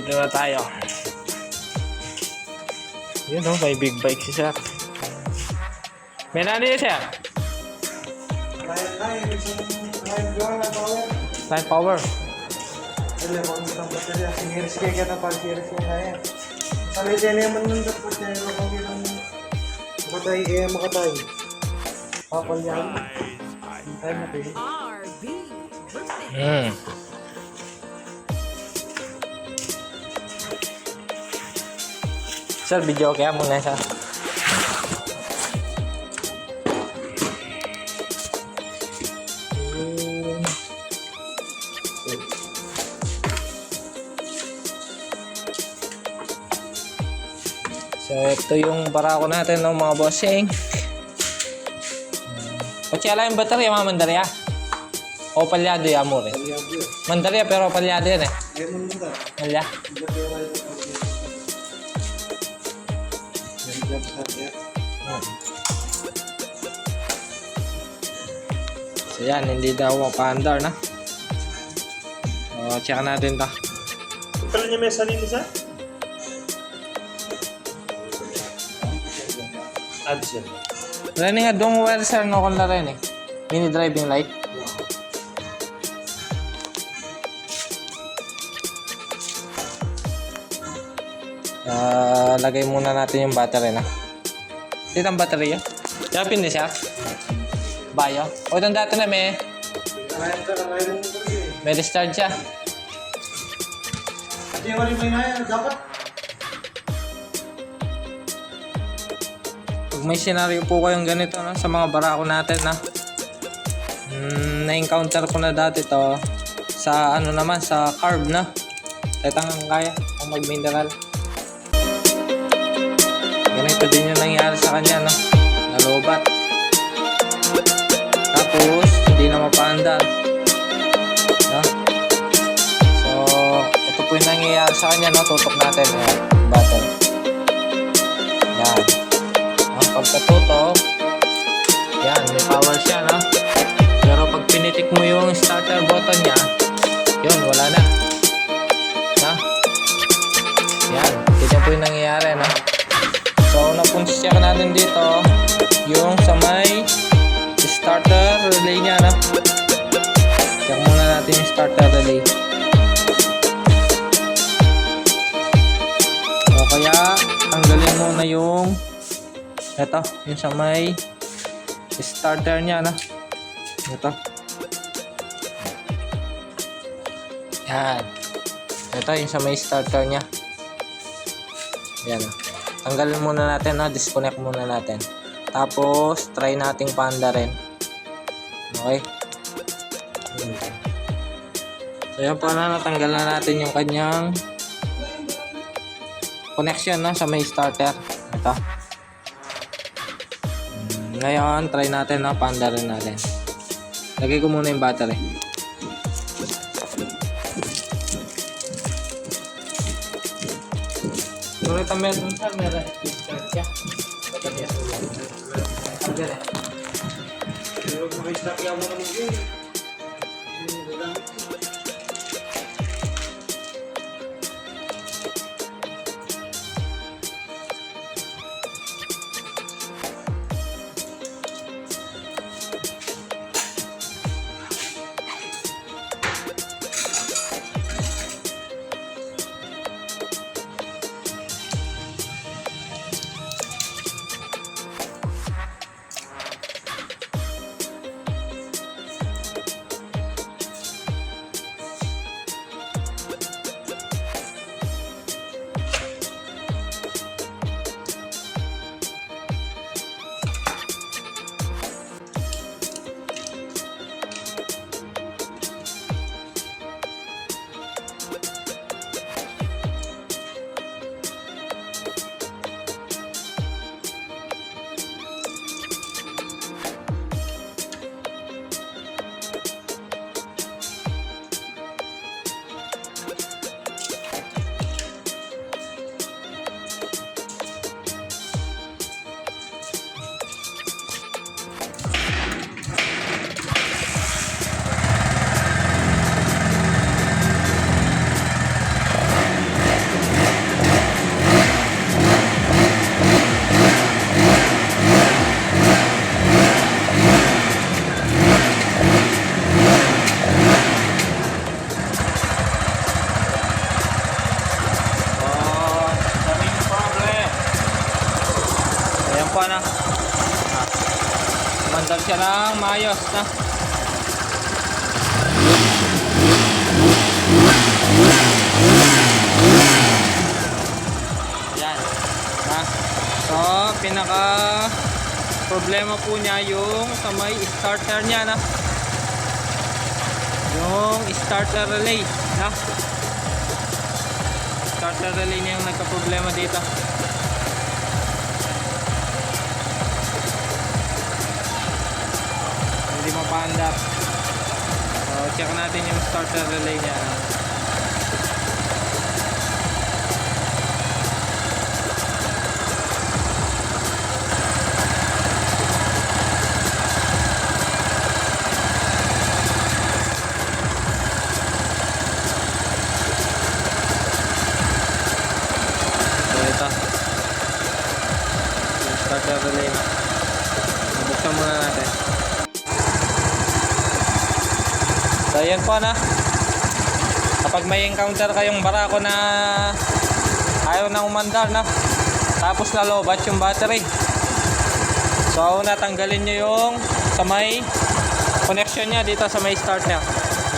Nandito na tayo. Yun oh, may big bike si Sir. May nani yun, Sir? Lain lain isang lain doang na power. Ang isang baterya series kaya pa series kaya. Sanay din naman nung dapat niya yung kung ilang makatay eh makatay. Papal yan. Time na pili. Hmm. Sir, video kaya muna sa. So, ito yung barako natin ng mga bossing. Kutsala yung baterya, mga mandarya. O palyado yung amore. Yun. Mandarya pero palyado yan eh. Kaya mo nung So yan, hindi daw mapa-under na. O, check natin to. Kala niya may sarili sa? Ads yan. Running nga dong wire sir no kung rin eh. Mini driving light. Ah, lagay muna natin yung battery na. Dito ang battery yun. Yapin din siya. Bayo. O itong dati na may, may restart siya. Yung wali may naya, dapat. Pag may scenario po kayong ganito no, sa mga barako natin na mm, na-encounter ko na dati to sa ano naman sa carb na hanggang kaya kung mag-mineral ganito din yung nangyari sa kanya no nalobat tapos hindi na mapaandar. No? so ito po yung nangyayari sa kanya no? Tutok natin. Ayan, battle yan ang pagkatutok, yan, may power siya, no? Muna yung ito, yung sa may starter niya, no? Ito. Yan. Ito, yung sa may starter niya. Yan. Tanggalin muna natin, no? Disconnect muna natin. Tapos, try nating panda rin. Okay? So, yan pa na, natanggal na natin yung kanyang connection, no? Sa may starter. Ito. Ngayon, try natin na panda rin natin. Lagay ko muna yung battery. Sorry, tamay dun sa meron discharge siya. Battery sa Battery. Pero makistart yan mo naman yun. Umandar siya ng maayos na. Yan. Ha? So, pinaka problema po niya yung sa may starter niya na. Yung starter relay. Na? Starter relay niya yung nagka-problema dito. Hindi mapaandar. So, check natin yung starter relay niya. So, ito. Yung starter relay na. Buksan muna natin. So, yan po na. Kapag may encounter kayong barako na ayaw na umandar na, tapos na lobat yung battery. So, una tanggalin nyo yung sa may connection niya dito sa may start niya.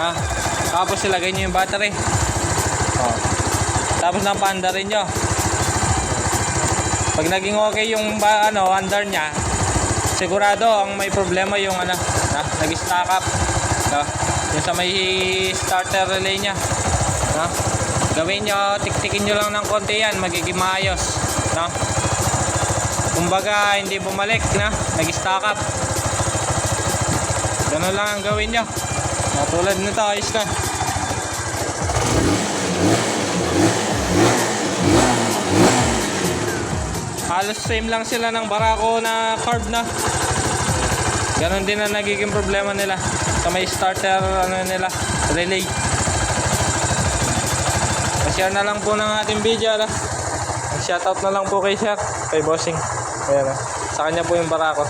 Na, tapos ilagay nyo yung battery. Oh. Tapos nang paandarin nyo. Pag naging okay yung ba, ano, under niya, sigurado ang may problema yung ano, na, nag-stack up. Yung sa may starter relay niya. No? Gawin nyo, tiktikin nyo lang ng konti yan, magiging maayos. No? Kumbaga, hindi bumalik na, nag-stack up. Ganun lang ang gawin nyo. No, tulad nito, ayos na. Halos same lang sila ng barako na carb na. Ganon din ang nagiging problema nila sa may starter ano nila, relay. Pa-share na lang po ng ating video ala. Shoutout na lang po kay Sir, kay Bossing. Ayan na. Sa kanya po yung barako.